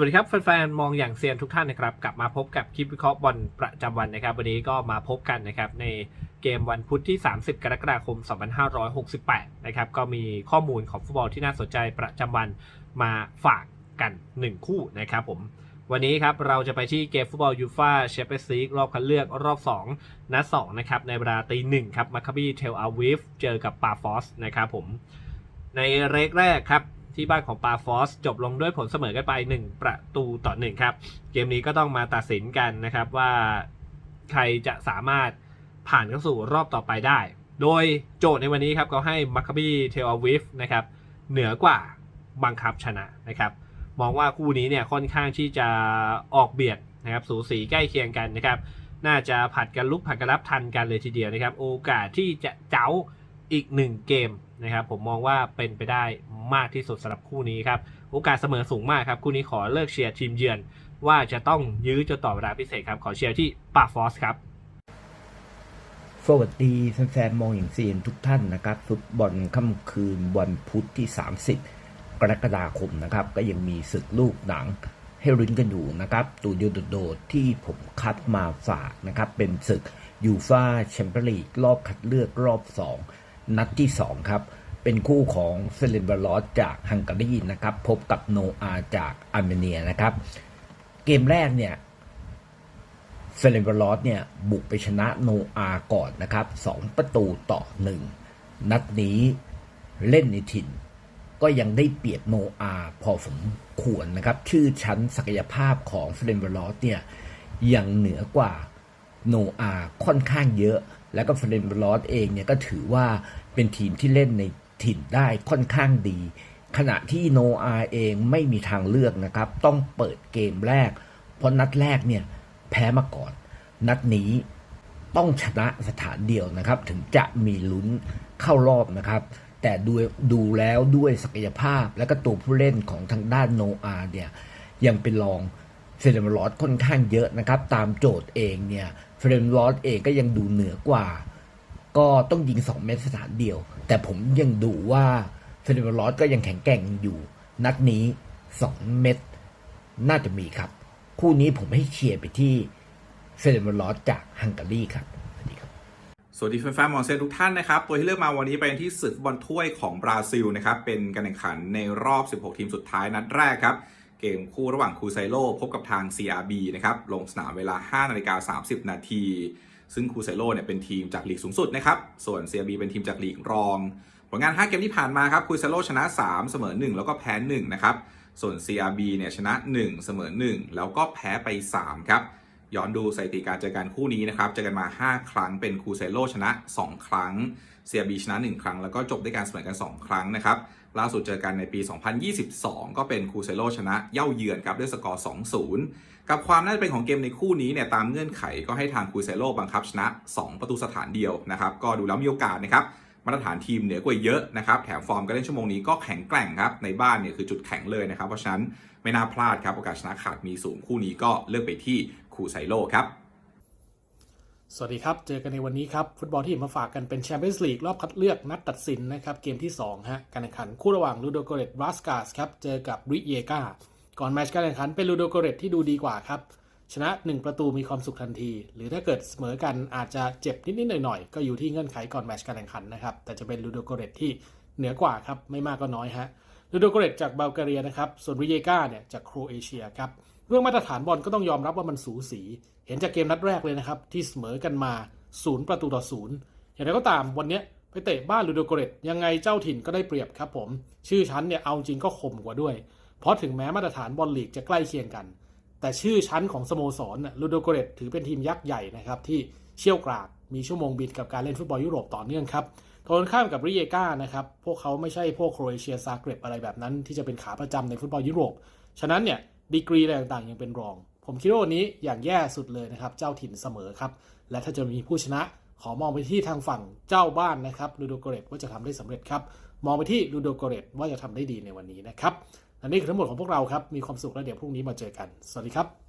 วัสดีครับแฟนๆ มองอย่างเซียนทุกท่านนะครับ กลับมาพบกับคลิปวิเคราะห์บอลประจำวันนะครับ วันนี้ก็มาพบกันนะครับในเกมวันพุธที่ 30 กรกฎาคม 2568 นะครับ ก็มีข้อมูลของฟุตบอลที่น่าสนใจประจำวันมาฝากกัน 1 คู่นะครับผม วันนี้ครับเราจะไปที่เกมฟุตบอลยูฟาแชมเปี้ยนส์ลีกรอบคัดเลือกรอบ 2 นัด2นะครับในเวลาตีหนึ่งครับมาคาบีเทลอาวิฟเจอกับปาฟอสนะครับผมในเรกแรกครับ ที่บ้านของปาฟอสจบลงด้วยผลเสมอกันไป 1 ประตูต่อ 1 ครับ เกมนี้ก็ต้องมาตัดสินกันนะครับว่าใครจะสามารถผ่านเข้าสู่รอบต่อไปได้ โดยโจทย์ในวันนี้ครับเขาให้มัคคาบีเทลอาวิฟนะครับเหนือกว่าบังคับชนะนะครับ มองว่าคู่นี้เนี่ยค่อนข้างที่จะออกเบียดนะครับสูสีใกล้เคียงกันนะครับ น่าจะผัดกันลุกผัดกันรับทันกันเลยทีเดียวนะครับ โอกาสที่จะเจ้า อีกหนึ่งเกมนะครับผมมองว่าเป็นไปได้มากที่สุดสำหรับคู่นี้ครับโอกาสเสมอสูงมากครับคู่นี้ขอเลิกเชียร์ทีมเยือน ว่าจะต้องยื้อจนต่อเวลาพิเศษครับขอเชียร์ที่ปาฟอสครับสวัสดีแฟนๆมองอย่างเซียนทุกท่านนะครับฟุตบอลค่ำคืนวันพุธที่ 30 กรกฎาคมนะครับ ก็ยังมีศึกลูกหนังให้ลุ้นกันอยู่นะครับตัวเดียวโดดที่ผมคัดมาฝากนะครับ เป็นศึกยูฟาแชมเปี้ยนลีกรอบคัดเลือกรอบ 2 นัดที่ 2 ครับ เป็นคู่ของเซเลนบาลอสจากฮังการีนะครับ พบกับโนอาจากอาร์เมเนียนะครับ เกมแรกเนี่ยเซเลนบารอสเนี่ยบุกไปชนะโนอาก่อนนะครับ 2 ประตูต่อ 1 นัดนี้เล่นในถิ่น ก็ยังได้เปรียบโนอาพอสมควรนะครับ ชื่อชั้นศักยภาพของเซเลนบารอสเนี่ยยังเหนือกว่าโนอาค่อนข้างเยอะ แล้วก็เฟรนบรอสเองเนี่ยก็ถือว่าเป็นทีมที่เล่นในถิ่นได้ค่อนข้างดี ขณะที่โนอาเองไม่มีทางเลือกนะครับ ต้องเปิดเกมแรก เพราะนัดแรกเนี่ยแพ้มาก่อน นัดนี้ต้องชนะสถานเดียวนะครับ ถึงจะมีลุ้นเข้ารอบนะครับ แต่ดูดูแล้วด้วยศักยภาพและก็ตัวผู้เล่นของทางด้านโนอาเนี่ยยังเป็นรองเฟรมลอสค่อนข้างเยอะนะครับ ตามโจทย์เองเนี่ย เฟรมลอสเองก็ยังดูเหนือกว่า ก็ต้องยิง2เม็ดสถานเดียว แต่ผมยังดูว่าเฟรมลอสก็ยังแข็งแกร่งอยู่ นัดนี้2เม็ดน่าจะมีครับ คู่นี้ผมให้เชียร์ไปที่เฟรมลอสจากฮังการีครับสวัสดีแฟนๆมองเซนทุกท่านนะครับ ตัวที่เลือกมาวันนี้เป็นที่ศึกฟุตบอลถ้วยของบราซิลนะครับ เป็นการแข่งขันในรอบ 16 ทีมสุดท้ายนัดแรกครับ เกมคู่ระหว่างคูไซโลพบกับทาง CRB นะครับ ลงสนามเวลา 5 นาฬิกา 30 นาที ซึ่งคูไซโลเนี่ยเป็นทีมจากลีกสูงสุดนะครับ ส่วน CRB เป็นทีมจากลีกรอง ผลงาน 5 เกมที่ผ่านมาครับคูไซโลชนะ 3 เสมอ 1 แล้วก็แพ้ 1 นะครับ ส่วน CRB เนี่ยชนะ 1 เสมอ 1 แล้วก็แพ้ไป 3 ครับ ย้อนดูสถิติการเจอกันคู่นี้นะครับเจอกันมา 5 ครั้งเป็นคูเซโลชนะ 2 ครั้งเซียบีชนะ 1 ครั้ง แล้วก็จบด้วยการเสมอกัน 2 ครั้งนะครับ ล่าสุดเจอกันในปี 2022 ก็เป็นคูเซโลชนะเย่าเยือนครับด้วยสกอร์ 2-0 กับความน่าจะเป็นของเกมในคู่นี้เนี่ยตามเงื่อนไขก็ให้ทางคูเซโลบังคับชนะ 2 ประตูสถานเดียวนะครับ ก็ดูแล้วมีโอกาสนะครับมาตรฐานทีมเหนือกว่าเยอะนะครับแถมฟอร์มการเล่นชั่วโมงนี้ก็แข็งแกร่งครับในบ้านเนี่ยคือจุดแข็งเลยนะครับเพราะฉะนั้นไม่น่าพลาดครับโอกาสชนะขาดมีสูงคู่นี้ก็เลือกไปที่ คูไซโลครับ สวัสดีครับ เจอกันในวันนี้ครับ ฟุตบอลที่มาฝากกันเป็นแชมเปี้ยนส์ลีกรอบคัดเลือกนัดตัดสินนะครับ เกมที่2ฮะการแข่งขันคู่ระหว่างลูโดโกเรตบรัสกาสครับ เจอกับริเยกาก่อนแมตช์การแข่งขันเป็นลูโดโกเรตที่ดูดีกว่าครับ ชนะ 1 ประตูมีความสุขทันที หรือถ้าเกิดเสมอกันอาจจะเจ็บนิดๆหน่อยๆก็อยู่ที่เงื่อนไขก่อนแมตช์การแข่งขันนะครับแต่จะเป็นลูโดโกเรตที่เหนือกว่าครับไม่มากก็น้อยฮะลูโดโกเรตจากบัลแกเรียนะครับส่วนริเยกาเนี่ยจากโครเอเชียครับ เรื่องมาตรฐานบอลก็ต้องยอมรับว่ามันสูสี เห็นจากเกมนัดแรกเลยนะครับ ที่เสมอกันมาศูนย์ประตูต่อศูนย์อย่างไรก็ตามวันนี้ไปเตะบ้านลูโดโกเรตยังไงเจ้าถิ่นก็ได้เปรียบครับผม ชื่อชั้นเนี่ยเอาจริงก็ข่มกว่าด้วย เพราะถึงแม้มาตรฐานบอลลีกจะใกล้เคียงกัน แต่ชื่อชั้นของสโมสรลูโดโกเรตถือเป็นทีมยักษ์ใหญ่นะครับที่เชี่ยวกรากมีชั่วโมงบินกับการเล่นฟุตบอลยุโรปต่อเนื่องครับตรงข้ามกับริเยกานะครับ พวกเขาไม่ใช่พวกโครเอเชียซาเกรบอะไรแบบนั้นที่จะเป็นขาประจำในฟุตบอลยุโรป ฉะนั้นเนี่ย ดีกรีอะไรต่างๆยังเป็นรอง ผมคิดว่าวันนี้อย่างแย่สุดเลยนะครับ เจ้าถิ่นเสมอครับ และถ้าจะมีผู้ชนะขอมองไปที่ทางฝั่งเจ้าบ้านนะครับลูโดโกเรตว่าจะทำได้สำเร็จครับ มองไปที่ลูโดโกเรตว่าจะทำได้ดีในวันนี้นะครับและนี่คือทั้งหมดของพวกเราครับ มีความสุขและเดี๋ยวพรุ่งนี้มาเจอกัน สวัสดีครับ